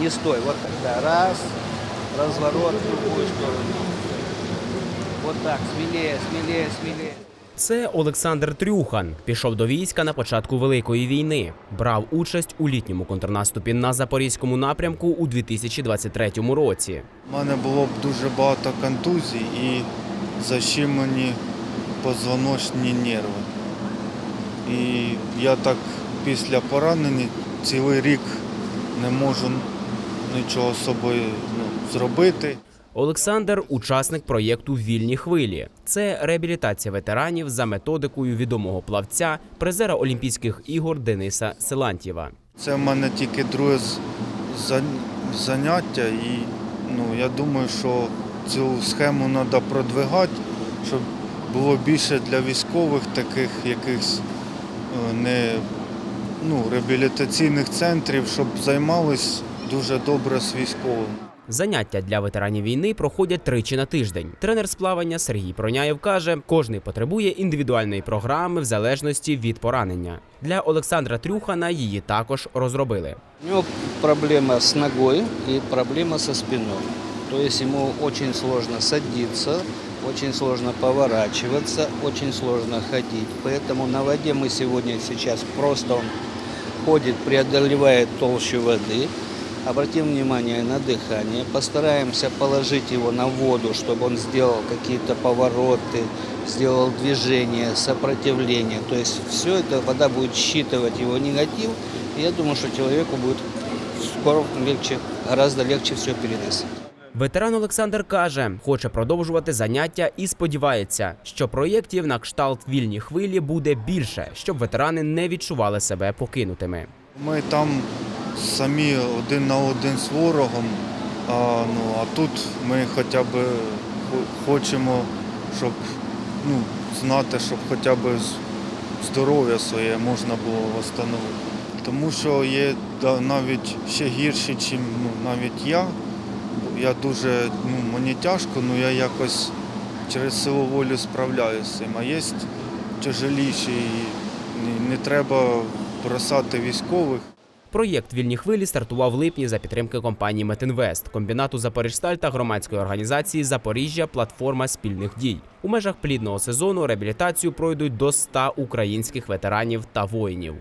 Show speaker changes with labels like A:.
A: Не стой. Вот тогда. Раз. Разворот в другую сторону. Вот так. Смелее, смелее, смелее.
B: Це Олександр Трюхан. Пішов до війська на початку Великої війни. Брав участь у літньому контрнаступі на запорізькому напрямку у 2023 році.
C: У мене було б дуже багато контузій і защемлені позвоночні нерви. І я так після поранення цілий рік не можу нічого з собою ну, зробити.
B: Олександр учасник проєкту Вільні хвилі. Це реабілітація ветеранів за методикою відомого плавця, призера Олімпійських ігор Дениса Силантьєва.
C: Це в мене тільки друге заняття, і ну, я думаю, що цю схему треба продвигати, щоб було більше для військових таких якихось е, не ну, реабілітаційних центрів, щоб займались дуже добре з військовим.
B: Заняття для ветеранів війни проходять тричі на тиждень. Тренер з плавання Сергій Проняєв каже, кожний потребує індивідуальної програми в залежності від поранення. Для Олександра Трюхана її також розробили.
A: У него проблема с ногой и проблема со спиной. То есть ему очень сложно садиться, очень сложно поворачиваться, очень сложно ходить. Поэтому на воде мы сегодня сейчас просто он ходит, преодолевает толщу воды. Обратим внимание на дыхание. Постараемся положить его на воду, чтобы он сделал какие-то повороты, сделал движение, сопротивление. То есть все это вода будет считывать его негатив. И я думаю, что человеку будет скоро легче, гораздо легче все переносить.
B: Ветеран Олександр каже, хоче продовжувати заняття і сподівається, що проєктів на кшталт вільні хвилі буде більше, щоб ветерани не відчували себе покинутими.
C: Ми там самі один на один з ворогом, а, ну, а тут ми хоча б хочемо, щоб ну, знати, щоб хоча б здоров'я своє можна було встановити. Тому що є навіть ще гірші, ніж ну, навіть я. Я дуже, ну, мені тяжко, але я якось через силу волі справляюся з цим. А є тяжеліші, і не треба бросати військових.
B: Проєкт Вільні хвилі стартував в липні за підтримки компанії Метинвест, комбінату Запоріжсталь та громадської організації Запоріжжя Платформа спільних дій. У межах плідного сезону реабілітацію пройдуть до 100 українських ветеранів та воїнів.